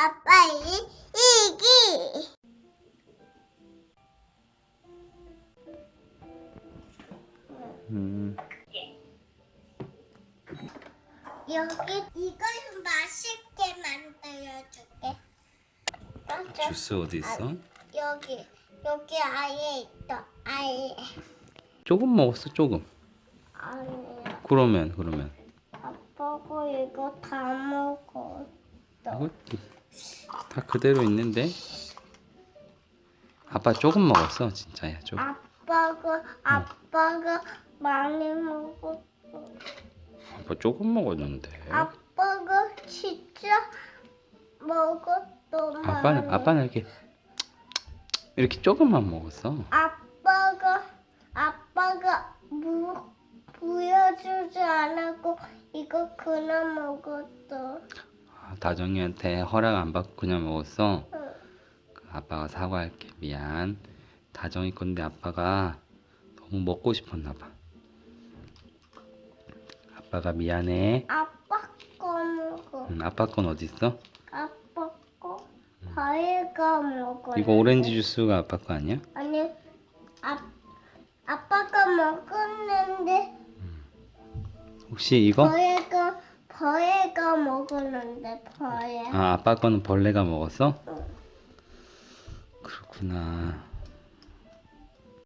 아빠 이 이기. 음, 여기 이걸 맛있게 만들어줄게. 주스 어디 있어? 여기 여기 아예 있다. 아예. 조금 먹었어 조금. 아니야. 그러면 그러면 아빠가 이거 다 먹어. 이거 다 그대로 있는데 아빠 조금 먹었어 진짜야 조금. 아빠가 아빠가 많이 먹었어. 아빠 조금 먹었는데. 아빠가 진짜 먹었어. 아빠는 많이. 아빠는 이렇게 이렇게 조금만 먹었어. 아빠가 아빠가 무 보여주지 않았고 이거 그냥 먹었어. 아, 다정이한테 허락 안 받고 그냥 먹었어. 응. 그 아빠가 사과할게 미안. 다정이 건데 아빠가 너무 먹고 싶었나 봐. 아빠가 미안해. 아빠 거 먹어. 응, 아빠 건 어디 있어? 아빠 거 과일가 먹어. 이거 오렌지 주스가 아빠 거 아니야? 아니 아 아빠가 먹었는데 혹시 이거? 벌레가 벌레가 먹었는데 벌레. 아 아빠 거는 벌레가 먹었어? 응. 그렇구나.